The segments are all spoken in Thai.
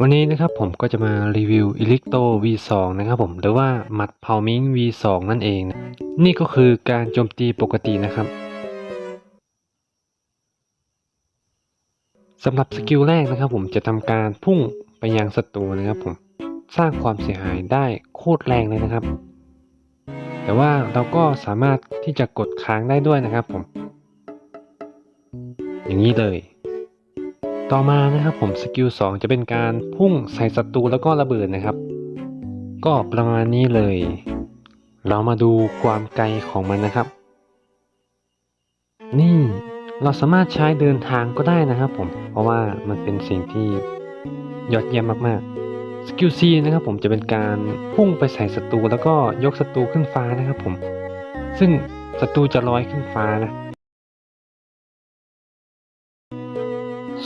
วันนี้นะครับผมก็จะมารีวิว e l i c t o V2 นะครับผมหรือว่ามัดเผามิง V2 นั่นเองนะนี่ก็คือการโจมตีปกตินะครับสำหรับสกิลแรกนะครับผมจะทำการพุ่งไปยังศัตรูนะครับผมสร้างความเสียหายได้โคตรแรงเลยนะครับ แต่ว่าเราก็สามารถที่จะกดค้างได้ด้วยนะครับผม อย่างนี้เลย ต่อมานะครับผมสกิล2จะเป็นการพุ่งใส่ศัตรูแล้วก็ระเบิดนะครับ ก็ประมาณนี้เลย เรามาดูความไกลของมันนะครับ นี่เราสามารถใช้เดินทางก็ได้นะครับผม เพราะว่ามันเป็นสิ่งที่ยอดเยี่ยมมากๆ สกิล C นะครับผมจะเป็นการพุ่งไปใส่ศัตรูแล้วก็ยกศัตรูขึ้นฟ้านะครับผม ซึ่งศัตรูจะลอยขึ้นฟ้านะ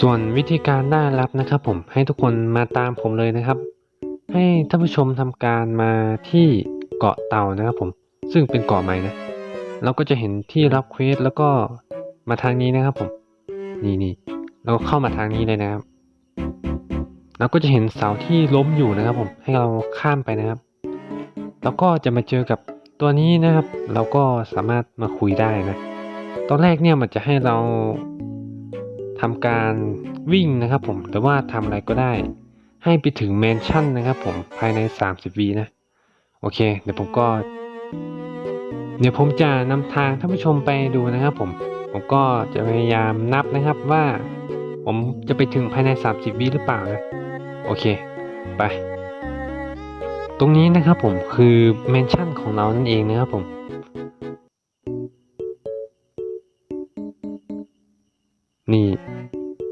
ส่วนวิธีการได้รับนะครับ ผมให้ทุกคนมาตามผมเลยนะครับ ให้ท่านผู้ชมทำการมาที่เกาะเต่านะครับผมซึ่งเป็นเกาะใหม่นะเราก็จะเห็นที่รับเควสแล้วก็มาทางนี้นะครับผมนี่นี่เราก็เข้ามาทางนี้เลยนะครับเราก็จะเห็นเสาที่ล้มอยู่นะครับ ผมให้เราข้ามไปนะครับ แล้วก็จะมาเจอกับตัวนี้นะครับ เราก็สามารถมาคุยได้นะ ตอนแรกเนี่ยมันจะให้เรา ทำการวิ่งนะครับผมหรือว่าทำอะไรก็ได้ ให้ไปถึงแมนชั่นนะครับผมภายใน 30วีนะโอเค เดี๋ยวผมก็ เดี๋ยวผมจะนำทางท่านผู้ชมไปดูนะครับผมผมก็จะพยายามนับนะครับว่า ผมจะไปถึงภายใน 30วิหรือเปล่านะโอเค ไป ตรงนี้นะครับผมคือแมนชั่นของเรานั่นเองนะครับผม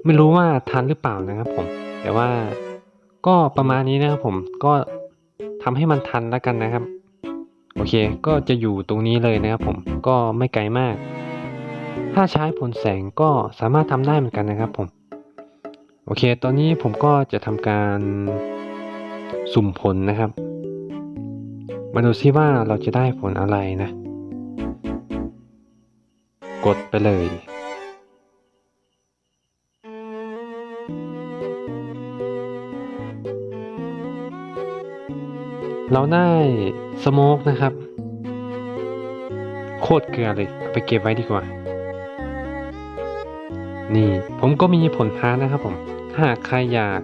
ไม่รู้ว่าทันหรือเปล่านะครับผม แต่ว่าก็ประมาณนี้นะครับผมก็ทำให้มันทันแล้วกันนะครับ โอเค ก็จะอยู่ตรงนี้เลยนะครับผมก็ไม่ไกลมาก ถ้าใช้ผลแสงก็สามารถทำได้เหมือนกันนะครับผมโอเค ตอนนี้ผมก็จะทำการสุ่มผลนะครับ มาดูซิว่าเราจะได้ผลอะไรนะ กดไปเลย เราได้สโมกนะครับ โคตรเกลือเลย ไปเก็บไว้ดีกว่า นี่ผมก็มีผลพานะครับผม ถ้าหากใครอยาก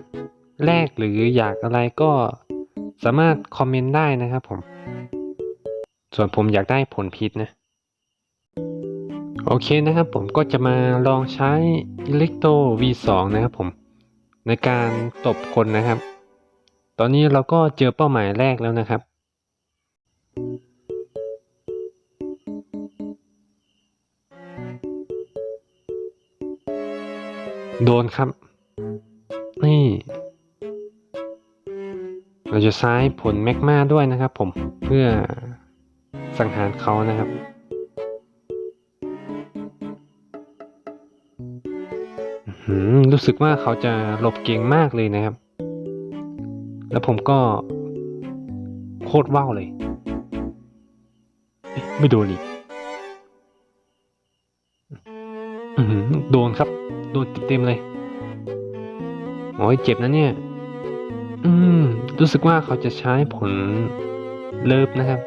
แลกหรืออยากอะไรก็สามารถคอมเมนต์ได้นะครับผม ส่วนผมอยากได้ผลพิษนะ โอเคนะครับผมก็จะมาลองใช้ Electro V2 นะครับผม ในการตบคนนะครับ ตอนนี้เราก็เจอเป้าหมายแรกแล้วนะครับ โดนครับ นี่ เราจะใช้ผลแมกมาด้วยนะครับผมเพื่อสังหารเขานะครับรู้สึกว่าเขาจะหลบเก่งมากเลยนะครับ แล้วผมก็โคตรว้าวเลย ไม่โดนอีกโดนครับ โดนเต็มเลยโอ้ยเจ็บนะเนี่ย อืม รู้สึกว่าเขาจะใช้ผลเลิฟนะครับ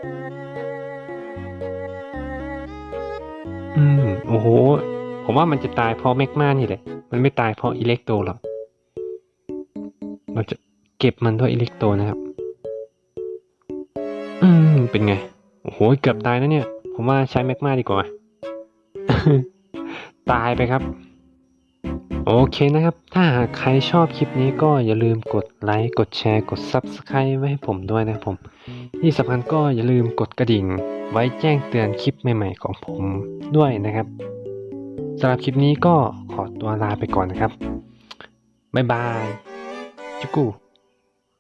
อืม โอ้โห ผมว่ามันจะตายเพราะแมกมานี่แหละ มันไม่ตายเพราะอิเล็กโตรหรอกเราจะ เก็บมันด้วยอิเล็กโตรนะครับ อืม เป็นไง โอ้โห เกือบตายนะเนี่ย ผมว่าใช้แมกมาดีกว่า ตายไปครับ โอเคนะครับ ถ้าหากใครชอบคลิปนี้ก็อย่าลืมกดไลค์ กดแชร์ กด Subscribe ไว้ให้ผมด้วยนะครับผม ที่สำคัญก็อย่าลืมกดกระดิ่ง ไว้แจ้งเตือนคลิปใหม่ ๆ ของผมด้วยนะครับสำหรับคลิปนี้ก็ขอตัวลาไปก่อนนะครับ บ๊ายบายจุกู